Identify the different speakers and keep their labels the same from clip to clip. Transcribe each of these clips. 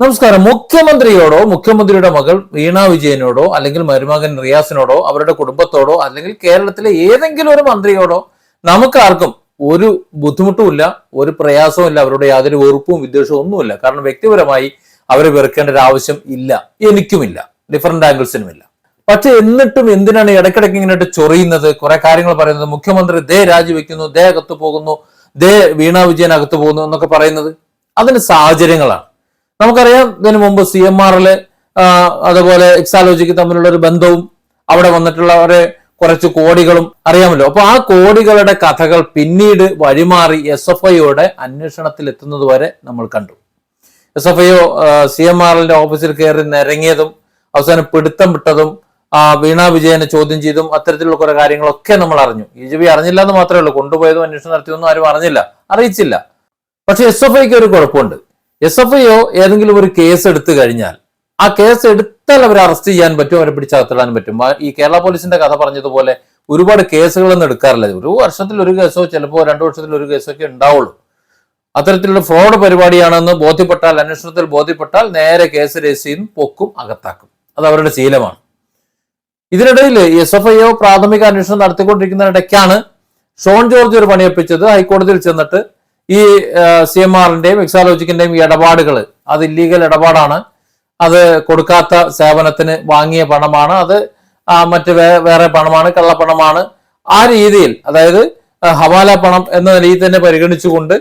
Speaker 1: നമസ്കാരം. മുഖ്യമന്ത്രിയോടോ മുഖ്യമന്ത്രിയുടെ മകൾ വീണ വിജയനോടോ അല്ലെങ്കിൽ മരുമകൻ റിയാസിനോടോ അവരുടെ കുടുംബത്തോടോ അല്ലെങ്കിൽ കേരളത്തിലെ ഏതെങ്കിലും ഒരു മന്ത്രിയോടോ നമുക്കാർക്കും ഒരു ബുദ്ധിമുട്ടുമില്ല ഒരു പ്രയാസവും ഇല്ല അവരുടെ യാതൊരു വെറുപ്പും വിദ്വേഷവും ഒന്നുമില്ല. കാരണം വ്യക്തിപരമായി അവരെ വെറുക്കേണ്ട ഒരു ആവശ്യം ഇല്ല. എനിക്കുമില്ല. ഡിഫറെന്റ് ആംഗിൾസിനുമില്ല പക്ഷെ എന്നിട്ടും എന്തിനാണ് ഇടയ്ക്കിടയ്ക്ക് ഇങ്ങനെയായിട്ട് ചൊറിയുന്നത്? കുറെ കാര്യങ്ങൾ പറയുന്നത്. മുഖ്യമന്ത്രി ദേ രാജിവെക്കുന്നു ദേ അകത്ത് പോകുന്നു ദേ വീണ വിജയൻ അകത്ത് പോകുന്നു എന്നൊക്കെ പറയുന്നത്. അതിന് സാഹചര്യങ്ങളാണ്. നമുക്കറിയാം ഇതിനു മുമ്പ് സി എം ആറിൽ അതുപോലെ എക്സാലോജിക്ക് തമ്മിലുള്ള ഒരു ബന്ധവും അവിടെ വന്നിട്ടുള്ളവരെ കുറച്ച് കോടികളും അറിയാമല്ലോ. അപ്പൊ ആ കോടികളുടെ കഥകൾ പിന്നീട് വഴിമാറി എസ് എഫ് ഐയുടെ അന്വേഷണത്തിൽ എത്തുന്നത് വരെ നമ്മൾ കണ്ടു. S F I C M ആറിന്റെ ഓഫീസിൽ കയറി നിരങ്ങിയതും അവസാനം പിടുത്തം വിട്ടതും ആ, വീണ വിജയനെ ചോദ്യം ചെയ്തും അത്തരത്തിലുള്ള കുറെ കാര്യങ്ങളൊക്കെ നമ്മൾ അറിഞ്ഞു. ഇ ജി ബി അറിഞ്ഞില്ല എന്ന് മാത്രമേ ഉള്ളൂ. കൊണ്ടുപോയതും അന്വേഷണം നടത്തിയൊന്നും ആരും അറിഞ്ഞില്ല. അറിയിച്ചില്ല. പക്ഷെ എസ് എഫ് ഐക്ക് ഒരു കുഴപ്പമുണ്ട്. എസ് എഫ് ഐയോ ഏതെങ്കിലും ഒരു കേസ് എടുത്തു കഴിഞ്ഞാൽ ആ കേസ് എടുത്താൽ അവരെ അറസ്റ്റ് ചെയ്യാൻ പറ്റും അവരെ പിടിച്ചകത്തിടാൻ പറ്റും. ഈ കേരള പോലീസിന്റെ കഥ പറഞ്ഞതുപോലെ ഒരുപാട് കേസുകളൊന്നും എടുക്കാറില്ല. ഒരു വർഷത്തിൽ ഒരു കേസോ ചിലപ്പോൾ രണ്ടു വർഷത്തിൽ ഒരു കേസോ ഒക്കെ ഉണ്ടാവുള്ളൂ. അത്തരത്തിലുള്ള ഫ്രോഡ് പരിപാടിയാണെന്ന് ബോധ്യപ്പെട്ടാൽ അന്വേഷണത്തിൽ ബോധ്യപ്പെട്ടാൽ നേരെ കേസ് രജിസ്റ്റർ ചെയ്യും പൊക്കും അകത്താക്കും. അത് അവരുടെ ശീലമാണ്. ഇതിനിടയിൽ എസ് എഫ് ഐ ഒ പ്രാഥമിക അന്വേഷണം നടത്തിക്കൊണ്ടിരിക്കുന്നതിനിടയ്ക്കാണ് ഷോൺ ജോർജ് ഒരു പണിയൊപ്പിച്ചത് ഹൈക്കോടതിയിൽ ചെന്നിട്ട് ഈ സി എം ആറിന്റെയും എക്സാലോജിക്കിന്റെയും ഈ ഇടപാടുകൾ അത് ഇല്ലീഗൽ ഇടപാടാണ്. അത് കൊടുക്കാത്ത സേവനത്തിന് വാങ്ങിയ പണമാണ്. അത് മറ്റ് വേറെ പണമാണ് കള്ളപ്പണമാണ്. ആ രീതിയിൽ അതായത് ഹവാല പണം എന്ന നിലയിൽ തന്നെ പരിഗണിച്ചുകൊണ്ട്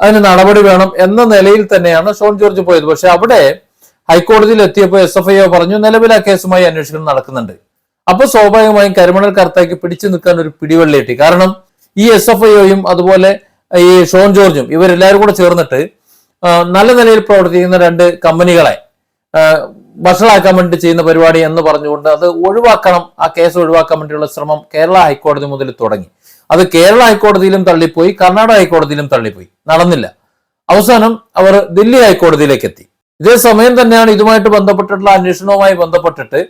Speaker 1: അതിന് നടപടി വേണം എന്ന നിലയിൽ തന്നെയാണ് ഷോൺ ജോർജ് പോയത്. പക്ഷെ അവിടെ ഹൈക്കോടതിയിൽ എത്തിയപ്പോൾ എസ് എഫ് ഐ പറഞ്ഞു നിലവിൽ ആ കേസുമായി അന്വേഷണം നടക്കുന്നുണ്ട്. അപ്പൊ സ്വാഭാവികമായും കരിമണൽ കർത്തയ്ക്ക് പിടിച്ചു നിൽക്കാൻ ഒരു പിടിവെള്ളി കാരണം ഈ എസ് എഫ് ഐയും അതുപോലെ ഈ ഷോൺ ജോർജും ഇവരെല്ലാവരും കൂടെ ചേർന്നിട്ട് നല്ല നിലയിൽ പ്രവർത്തിക്കുന്ന രണ്ട് കമ്പനികളെ വഷളാക്കാൻ വേണ്ടി ചെയ്യുന്ന പരിപാടി എന്ന് പറഞ്ഞുകൊണ്ട് അത് ഒഴിവാക്കണം ആ കേസ് ഒഴിവാക്കാൻ വേണ്ടിയുള്ള ശ്രമം കേരള ഹൈക്കോടതി മുതൽ തുടങ്ങി. അത് കേരള ഹൈക്കോടതിയിലും തള്ളിപ്പോയി കർണാടക ഹൈക്കോടതിയിലും തള്ളിപ്പോയി. നടന്നില്ല. അവസാനം അവർ ദില്ലി ഹൈക്കോടതിയിലേക്ക് എത്തി ഇതേ സമയം തന്നെയാണ് ഇതുമായിട്ട് ബന്ധപ്പെട്ടിട്ടുള്ള അന്വേഷണവുമായി ബന്ധപ്പെട്ടിട്ട്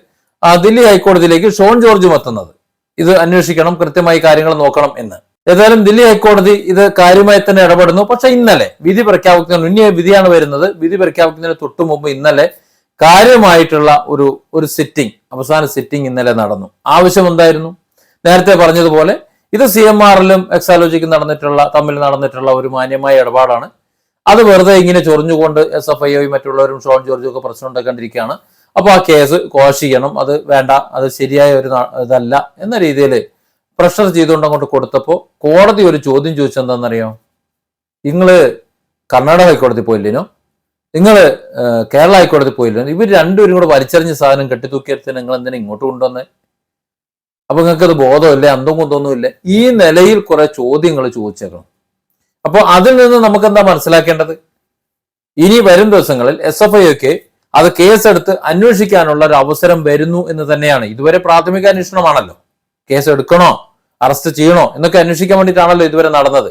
Speaker 1: ദില്ലി ഹൈക്കോടതിയിലേക്ക് ഷോൺ ജോർജും എത്തുന്നത്. ഇത് അന്വേഷിക്കണം കൃത്യമായി കാര്യങ്ങൾ നോക്കണം എന്ന്. ഏതായാലും ദില്ലി ഹൈക്കോടതി ഇത് കാര്യമായി തന്നെ ഇടപെടുന്നു. പക്ഷെ ഇന്നലെ വിധി പ്രഖ്യാപിക്കുന്ന ഇനി വിധിയാണ് വരുന്നത്. വിധി പ്രഖ്യാപിക്കുന്നതിന് തൊട്ടു മുമ്പ് ഇന്നലെ കാര്യമായിട്ടുള്ള ഒരു ഒരു സിറ്റിംഗ് അവസാന സിറ്റിംഗ് ഇന്നലെ നടന്നു. ആവശ്യം എന്തായിരുന്നു നേരത്തെ പറഞ്ഞതുപോലെ ഇത് സി എം ആറിലും എക്സാലോജിക്കും നടന്നിട്ടുള്ള തമ്മിൽ നടന്നിട്ടുള്ള ഒരു മാന്യമായ ഇടപാടാണ്. അത് വെറുതെ ഇങ്ങനെ ചൊറിഞ്ഞുകൊണ്ട് എസ് എഫ് ഐ മറ്റുള്ളവരും ഷോൺ ജോർജും ഒക്കെ പ്രശ്നം ഉണ്ടാക്കാണ്ടിരിക്കുകയാണ് അപ്പൊ ആ കേസ് കോഷ് ചെയ്യണം. അത് വേണ്ട. അത് ശരിയായ ഒരു ഇതല്ല എന്ന രീതിയിൽ പ്രഷർ ചെയ്തുകൊണ്ട് അങ്ങോട്ട് കൊടുത്തപ്പോൾ കോടതി ഒരു ചോദ്യം ചോദിച്ചെന്താണെന്നറിയോ നിങ്ങൾ കർണാടക ഹൈക്കോടതി പോയില്ലേനോ? നിങ്ങൾ കേരള ഹൈക്കോടതി പോയില്ലേനോ? ഇവർ രണ്ടുപേരും കൂടെ വലിച്ചെറിഞ്ഞ സാധനം കെട്ടിത്തൂക്കിയെടുത്ത് നിങ്ങൾ എന്തിനാ ഇങ്ങോട്ട് കൊണ്ടുവന്നേ? അപ്പൊ നിങ്ങൾക്ക് അത് ബോധമില്ലേ അന്തം കൊണ്ടൊന്നുമില്ല ഈ നിലയിൽ കുറെ ചോദ്യങ്ങൾ ചോദിച്ചേക്കണം. അപ്പോൾ അതിൽ നിന്ന് നമുക്ക് എന്താ മനസ്സിലാക്കേണ്ടത്? ഇനി വരും ദിവസങ്ങളിൽ എസ് എഫ് ഐക്ക് അത് കേസെടുത്ത് അന്വേഷിക്കാനുള്ള ഒരു അവസരം വരുന്നു എന്ന് തന്നെയാണ്. ഇതുവരെ പ്രാഥമിക അന്വേഷണമാണല്ലോ കേസ് എടുക്കണോ? അറസ്റ്റ് ചെയ്യണോ? എന്നൊക്കെ അന്വേഷിക്കാൻ വേണ്ടിയിട്ടാണല്ലോ ഇതുവരെ നടന്നത്.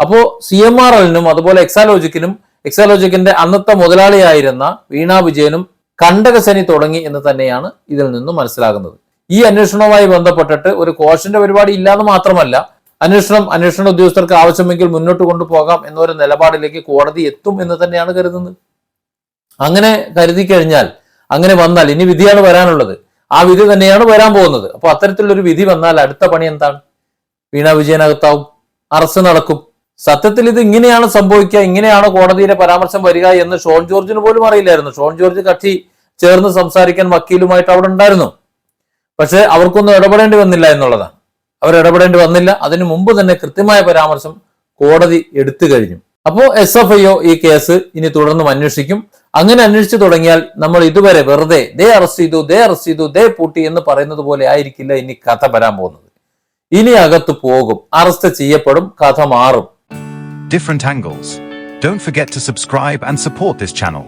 Speaker 1: അപ്പോൾ സി എം ആർ എല്ലിനും അതുപോലെ എക്സാലോജിക്കിനും എക്സാലോജിക്കിന്റെ അന്നത്തെ മുതലാളിയായിരുന്ന വീണ വിജയനും കണ്ടകശനി തുടങ്ങി എന്ന് തന്നെയാണ് ഇതിൽ നിന്നും മനസ്സിലാകുന്നത്. ഈ അന്വേഷണവുമായി ബന്ധപ്പെട്ടിട്ട് ഒരു കോഷന്റെ പരിപാടി ഇല്ലാന്ന് മാത്രമല്ല അന്വേഷണം അന്വേഷണ ഉദ്യോഗസ്ഥർക്ക് ആവശ്യമെങ്കിൽ മുന്നോട്ട് കൊണ്ടുപോകാം എന്നൊരു നിലപാടിലേക്ക് കോടതി എത്തും എന്ന് തന്നെയാണ് കരുതുന്നത്. അങ്ങനെ കരുതി കഴിഞ്ഞാൽ അങ്ങനെ വന്നാൽ ഇനി വിധിയാണ് വരാനുള്ളത്. ആ വിധി തന്നെയാണ് വരാൻ പോകുന്നത്. അപ്പൊ അത്തരത്തിലുള്ളൊരു വിധി വന്നാൽ അടുത്ത പണി എന്താണ്? വീണ വിജയനകത്താവും. അറസ്റ്റ് നടക്കും. സത്യത്തിൽ ഇത് ഇങ്ങനെയാണ് സംഭവിക്കുക ഇങ്ങനെയാണ് കോടതിയിലെ പരാമർശം വരിക എന്ന് ഷോൺ ജോർജിന് പോലും അറിയില്ലായിരുന്നു. ഷോൺ ജോർജ് കക്ഷി ചേർന്ന് സംസാരിക്കാൻ വക്കീലുമായിട്ട് അവിടെ ഉണ്ടായിരുന്നു. പക്ഷെ അവർക്കൊന്നും ഇടപെടേണ്ടി വന്നില്ല എന്നുള്ളതാണ്. അവർ ഇടപെടേണ്ടി വന്നില്ല. അതിനു മുമ്പ് തന്നെ കൃത്യമായ പരാമർശം കോടതി എടുത്തു കഴിഞ്ഞു. അപ്പോ എസ് എഫ് ഐ ഒ ഈ കേസ് ഇനി തുടർന്നും അന്വേഷിക്കും അങ്ങനെ അന്വേഷിച്ചു തുടങ്ങിയാൽ നമ്മൾ ഇതുവരെ വെറുതെ ദേ അറസ്റ്റ് ചെയ്തു ദേ അറസ്റ്റ് ചെയ്തു ദേ പൂട്ടി എന്ന് പറയുന്നത് പോലെ ആയിരിക്കില്ല ഇനി കഥ വരാൻ പോകുന്നത് ഇനി അകത്ത് പോകും അറസ്റ്റ് ചെയ്യപ്പെടും കഥ മാറും
Speaker 2: different angles. Don't forget to subscribe and support this channel.